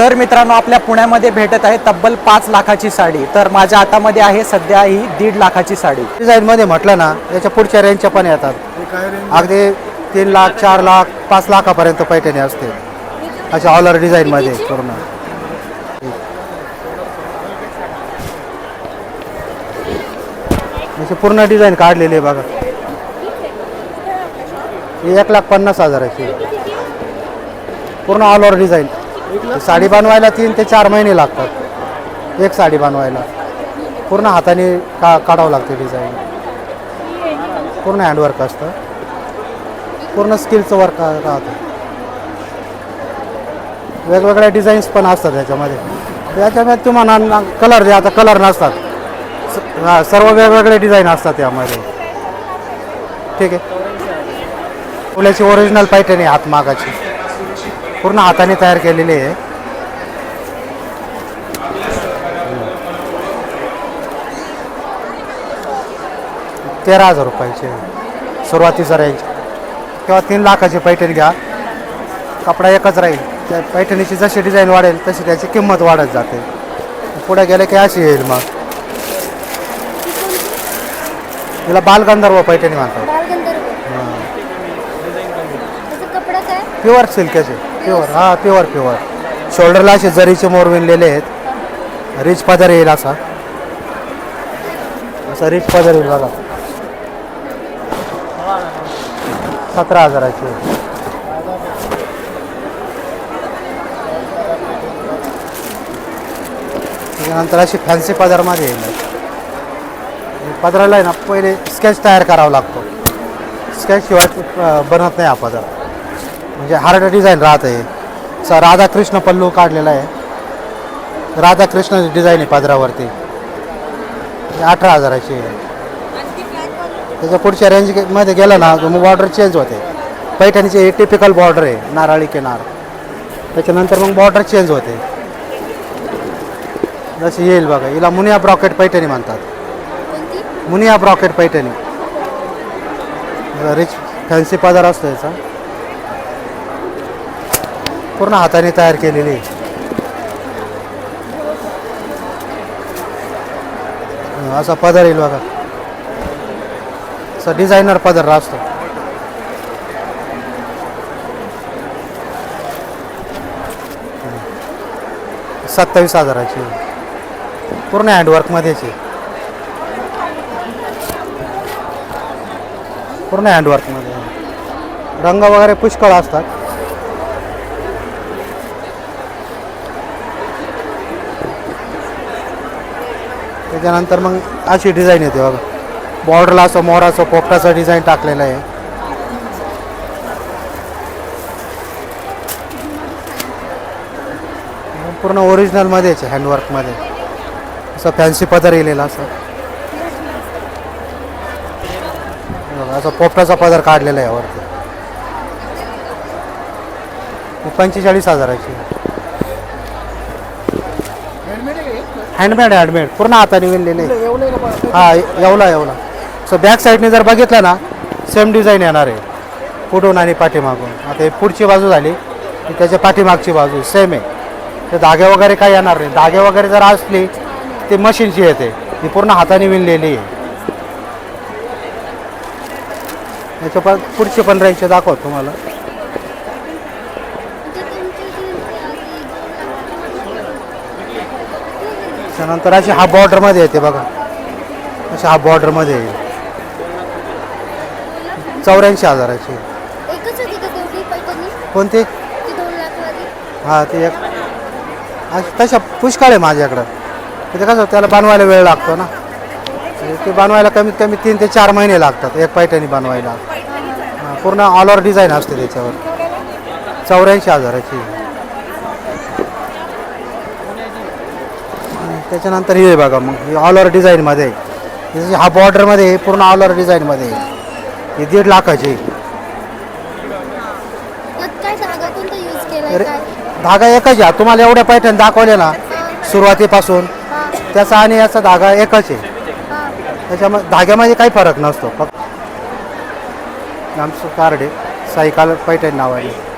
तर मित्रांनो आपल्या पुण्यामध्ये भेटत आहे तब्बल पाच लाखाची साडी. तर माझ्या हातामध्ये आहे सध्या ही दीड लाखाची साडी. डिझाईनमध्ये म्हटलं ना याच्या पुढच्या रेंजच्या पण येतात. अगदी तीन लाख चार लाख पाच लाखापर्यंत पैठणी असते. अशा ऑलर डिझाईनमध्ये पूर्ण पूर्ण डिझाईन काढलेली आहे बघा. ही एक लाख पन्नास हजाराची. आहे. पूर्ण ऑल ओव्हर डिझाईन साडी बनवायला तीन ते चार महिने लागतात. एक साडी बनवायला. पूर्ण हाताने का काढावं लागते डिझाईन पूर्ण हँडवर्क असतं. पूर्ण स्किलचं वर्क राहतं. वेगवेगळ्या डिझाईन्स पण असतात याच्यामध्ये. त्याच्यामध्ये तुम्हाला कलर जे आता कलर नसतात. स- सर्व वेगवेगळे डिझाईन असतात यामध्ये. ठीक आहे. फुलाची ओरिजिनल पैठणी हात मागाची. पूर्ण हाताने तयार केलेली आहे. तेरा हजार रुपयाचे. सुरुवातीचा रेंज किंवा तीन लाखाची पैठणी घ्या. कपडा एकच राहील. त्या पैठणीची जशी डिझाईन वाढेल तशी त्याची किंमत वाढत जाते. पुढे गेले की अशी येईल मग. तिला बालगंधर्व पैठणी म्हणतात बालगंधर्व त्याचा कपडा काय प्युअर सिल्कचे. प्युअर हां प्युअर प्युअर शोल्डरला असे जरीचे मोर विणलेले आहेत. रिच पदर येईल असा. असा रिच पदर येईल बघा. सतरा हजाराची. आहे. त्याच्यानंतर अशी फॅन्सी पदरमध्ये येईल. पदराला आहे ना पहिले स्केच तयार करावा लागतो. स्केच शिवाय बनत नाही हा पदर म्हणजे हार्ड डिझाईन राहत आहे. स राधाकृष्ण पल्लू काढलेला आहे. राधाकृष्ण डिझाईन आहे पदरावरती. अठरा हजाराची आहे. त्याच्या पुढच्या रेंजमध्ये गेलं ना मग बॉर्डर चेंज होते. पैठणीची टिपिकल बॉर्डर आहे नारळी किनार. त्याच्यानंतर मग बॉर्डर चेंज होते. जशी येईल बघा हिला मुनिया ब्रॉकेट पैठणी म्हणतात. Muniya brocade Paithani. Rich fancy पदार असतो याचा. पूर्ण हाताने तयार केलेली आहे. असा पदर येईल बघा. असा डिझायनर पदर असतो सत्तावीस हजाराची. पूर्ण हँडवर्कमध्येची पूर्ण हँडवर्कमध्ये रंग वगैरे पुष्कळ असतात. त्याच्यानंतर मग अशी डिझाईन येते बघा. बॉर्डरला असं मोराचं पोपटाचं डिझाईन टाकलेलं आहे. पूर्ण ओरिजिनलमध्येच हँडवर्कमध्ये असं फॅन्सी पदर येलेला असं. बघा, असं पोपटाचा पदर काढलेला आहे वरती पंचेचाळीस हजाराची. हँडमेड हँडमेड पूर्ण हाताने विणलेले. हा येवला येवला. सो बॅक साईडने जर बघितलं ना सेम डिझाईन येणार आहे. पुढून आणि पाठीमागून. आता हे पुढची बाजू झाली की त्याच्या पाठीमागची बाजू सेम आहे. ते धागे वगैरे काही येणार नाही. धागे वगैरे जर असली ती मशीनची येते. ही पूर्ण हाताने विणलेली आहे. याच्या पण पुढची पण रेंजचे दाखवत तुम्हाला म्हणजे तुमची जी त्यानंतर अशी हा बॉर्डरमध्ये येते बघा. अशी हा बॉर्डरमध्ये येईल. चौऱ्याऐंशी हजाराची. कोणती? हा ती एक. तशा पुष्कळ आहे माझ्याकडं. ते कसं त्याला बनवायला वेळ लागतो ना. म्हणजे ते बनवायला कमीत कमी तीन ते चार महिने लागतात. एक पैठणी बनवायला. पूर्ण ऑल ओव्हर डिझाईन असते त्याच्यावर. चौऱ्याऐंशी हजाराची. त्याच्यानंतर हे बघा मग ही ऑल ओव्हर डिझाईनमध्ये आहे. जशी हा बॉर्डरमध्ये आहे, पूर्ण ऑल ओव्हर डिझाईनमध्ये आहे. ही दीड लाखाची आहे. त्यात काय धागा कोणता यूज केलाय अरे, काय? धागा एकच आहे. तुम्हाला एवढ्या पैठण दाखवले ना सुरुवातीपासून हा. त्याचा आणि याचा धागा एकच आहे. हा. त्याच्यामध्ये धाग्यामध्ये काही फरक नसतो. फक्त आमचं कार्ड आहे. सायकाल पैठण नावाने.